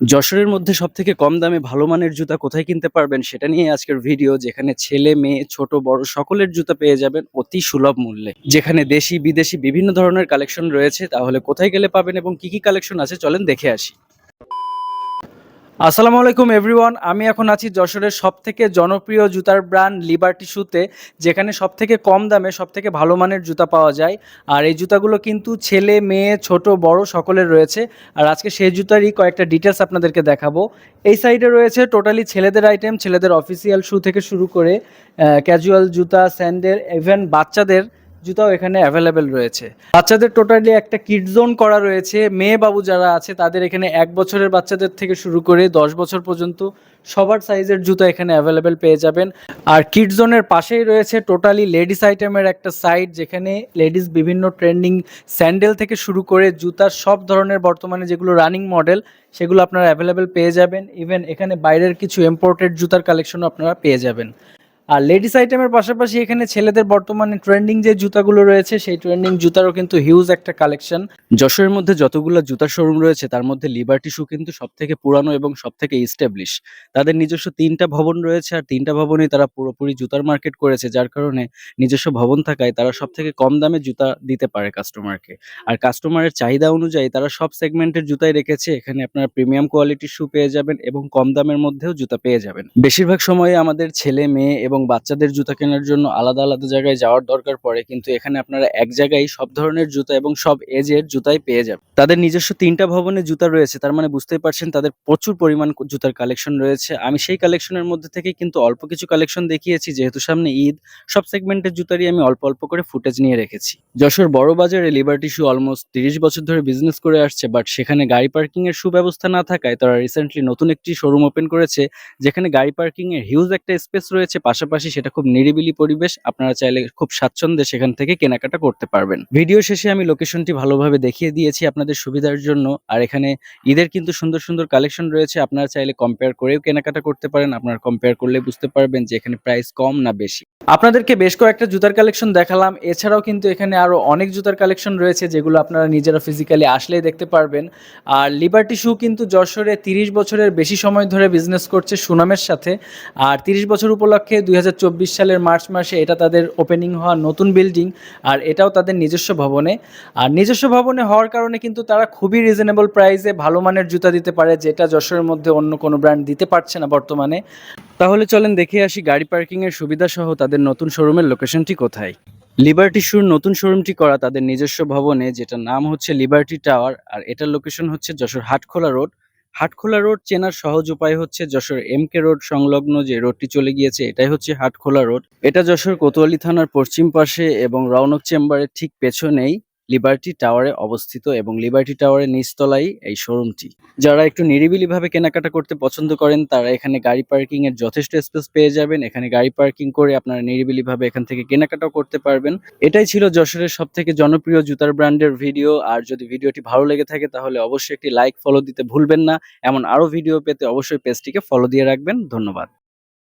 যশোরের মধ্যে সব থেকে কম দামে ভালো মানের জুতা কোথায় কিনতে পারবেন সেটা নিয়ে আজকের ভিডিও, যেখানে ছেলে, মেয়ে, ছোট, বড় সকলের জুতা পেয়ে যাবেন অতি সুলভ মূল্যে। যেখানে দেশি, বিদেশি বিভিন্ন ধরনের কালেকশন রয়েছে, তাহলে কোথায় গেলে পাবেন এবং কি কি কালেকশন আছে চলেন দেখে আসি। আসসালামু আলাইকুম এভরিওয়ান আমি এখন আছি যশোরের সব থেকে জনপ্রিয় জুতার ব্র্যান্ড লিবার্টি শুতে যেখানে সব থেকে কম দামে সব থেকে ভালো মানের জুতা পাওয়া যায়। আর এই জুতাগুলো কিন্তু ছেলে, মেয়ে, ছোট, বড় সকলের রয়েছে। আর আজকে সেই জুতারই কয়েকটা ডিটেলস আপনাদেরকে দেখাবো। এই সাইডে রয়েছে টোটালি ছেলেদের আইটেম ছেলেদের অফিসিয়াল শু থেকে শুরু করে ক্যাজুয়াল জুতা স্যান্ডেল ইভেন বাচ্চাদের জুতাও এখানে অ্যাভেলেবেল রয়েছে। বাচ্চাদের টোটালি একটা কিড জোন করা রয়েছে। মেয়ে বাবু যারা আছে, তাদের এখানে এক বছরের বাচ্চাদের থেকে শুরু করে দশ বছর পর্যন্ত সবার সাইজের জুতো এখানে অ্যাভেলেবেল পেয়ে যাবেন। আর কিড জোনের পাশেই রয়েছে টোটালি লেডিস আইটেমের একটা সাইড যেখানে লেডিস বিভিন্ন ট্রেন্ডিং স্যান্ডেল থেকে শুরু করে জুতার সব ধরনের বর্তমানে যেগুলো রানিং মডেল সেগুলো আপনারা অ্যাভেলেবেল পেয়ে যাবেন। ইভেন এখানে বাইরের কিছু ইম্পোর্টেড জুতার কালেকশনও আপনারা পেয়ে যাবেন। আর লেডিস আইটেমের পাশাপাশি এখানে ছেলেদের বর্তমানে ট্রেন্ডিং যে জুতাগুলো রয়েছে, সেই ট্রেন্ডিং জুতারও কিন্তু হিউজ একটা কালেকশন যশোরের মধ্যে যতগুলো জুতার শোরুম রয়েছে, তার মধ্যে লিবার্টি শু কিন্তু সব থেকে পুরানো এবং সব থেকে ইস্টাবলিশ তাদের নিজস্ব তিনটা ভবন রয়েছে, আর তিনটা ভবনেই তারা পুরোপুরি জুতার মার্কেট করেছে, যার কারণে নিজস্ব ভবন থাকায় তারা সব থেকে কম দামে জুতা দিতে পারে কাস্টমারকে আর কাস্টমারের চাহিদা অনুযায়ী তারা সব সেগমেন্টের জুতাই রেখেছে, এখানে আপনারা প্রিমিয়াম কোয়ালিটির শু পেয়ে যাবেন এবং কম দামের মধ্যেও জুতা পেয়ে যাবেন। বেশিরভাগ সময়ে আমাদের ছেলে, মেয়ে এবং বাচ্চাদের জুতা কেনার জন্য আলাদা আলাদা জায়গায় যাওয়ার দরকার পড়ে, কিন্তু এখানে আপনারা এক জায়গায় সব ধরনের জুতা এবং সব এজের জুতাই পেয়ে যাবেন। তাদের নিজস্ব তিনটা ভবনে জুতা রয়েছে, তার মানে বুঝতেই পারছেন তাদের প্রচুর পরিমাণ জুতার কালেকশন রয়েছে। আমি সেই কালেকশনের মধ্যে থেকে কিন্তু অল্প কিছু কালেকশন দেখিয়েছি, যেহেতু সামনে ঈদ, সব সেগমেন্টের জুতারই আমি অল্প অল্প করে ফুটেজ নিয়ে রেখেছি। যশোর বড় বাজারে লিবার্টি শু অলমোস্ট তিরিশ বছর ধরে বিজনেস করে আসছে বাট সেখানে গাড়ি পার্কিং এর সুব্যবস্থা না থাকায় তারা রিসেন্টলি নতুন একটি শোরুম ওপেন করেছে, যেখানে গাড়ি পার্কিং এর হিউজ একটা স্পেস রয়েছে, পাশাপাশি সেটা খুব নিরিবিলি পরিবেশ, আপনারা চাইলে খুব স্বাচ্ছন্দ্যে সেখান থেকে কেনাকাটা করতে পারবেন। ভিডিও শেষে আমি লোকেশনটি ভালোভাবে দেখিয়ে দিয়েছি আপনাদের সুবিধার জন্য। আর এখানে ঈদের কিন্তু সুন্দর সুন্দর কালেকশন রয়েছে, আপনারা চাইলে কম্পেয়ার করেও কেনাকাটা করতে পারেন। আপনারা কম্পেয়ার করলে বুঝতে পারবেন যে এখানে প্রাইস কম না বেশি। আপনাদেরকে বেশ কয়েকটা জুতার কালেকশন দেখালাম। এছাড়াও কিন্তু এখানে আরও অনেক জুতার কালেকশন রয়েছে, যেগুলো আপনারা নিজেরা ফিজিক্যালি আসলেই দেখতে পারবেন। আর লিবার্টি শু কিন্তু যশোরে তিরিশ বছরের বেশি সময় ধরে বিজনেস করছে সুনামের সাথে। আর তিরিশ বছর উপলক্ষে দুই হাজার চব্বিশ সালের মার্চ মাসে এটা তাদের ওপেনিং হওয়া নতুন বিল্ডিং আর এটাও তাদের নিজস্ব ভবনে। আর নিজস্ব ভবনে হওয়ার কারণে কিন্তু তারা খুবই রিজনেবল প্রাইসে ভালো মানের জুতা দিতে পারে, যেটা যশোরের মধ্যে অন্য কোনো ব্র্যান্ড দিতে পারছে না বর্তমানে। তাহলে চলেন দেখে আসি গাড়ি পার্কিংয়ের সুবিধাসহ সুবিধা সহ তাদের নতুন শোরুমের লোকেশনটি কোথায়? লিবার্টি শুর নতুন শোরুমটি করা তাদের নিজস্ব ভবনে, যেটার নাম হচ্ছে লিবার্টি টাওয়ার আর এটার লোকেশন হচ্ছে যশোর হাটখোলা রোড। হাটখোলা রোড চেনার সহজ উপায় হচ্ছে যশোর এম কে রোড সংলগ্ন যে রোডটি চলে গিয়েছে, এটাই হচ্ছে হাটখোলা রোড। এটা যশোর কোতোয়ালি থানার পশ্চিম পাশে এবং রৌনক চেম্বারের ঠিক পেছনেই লিবার্টি টাওয়ারে অবস্থিত এবং লিবার্টি টাওয়ারের নিচতলাই এই শোরুমটি যারা একটু নিরিবিলি ভাবে কেনাকাটা করতে পছন্দ করেন, তারা এখানে গাড়ি পার্কিং এর যথেষ্ট স্পেস পেয়ে যাবেন। এখানে গাড়ি পার্কিং করে আপনারা নিরিবিলি ভাবে এখান থেকে কেনাকাটাও করতে পারবেন। এটাই ছিল যশোরের সব থেকে জনপ্রিয় জুতার ব্র্যান্ডের ভিডিও আর যদি ভিডিওটি ভালো লেগে থাকে, তাহলে অবশ্যই একটি লাইক ফলো দিতে ভুলবেন না। এমন আরও ভিডিও পেতে অবশ্যই পেজটিকে ফলো দিয়ে রাখবেন। ধন্যবাদ।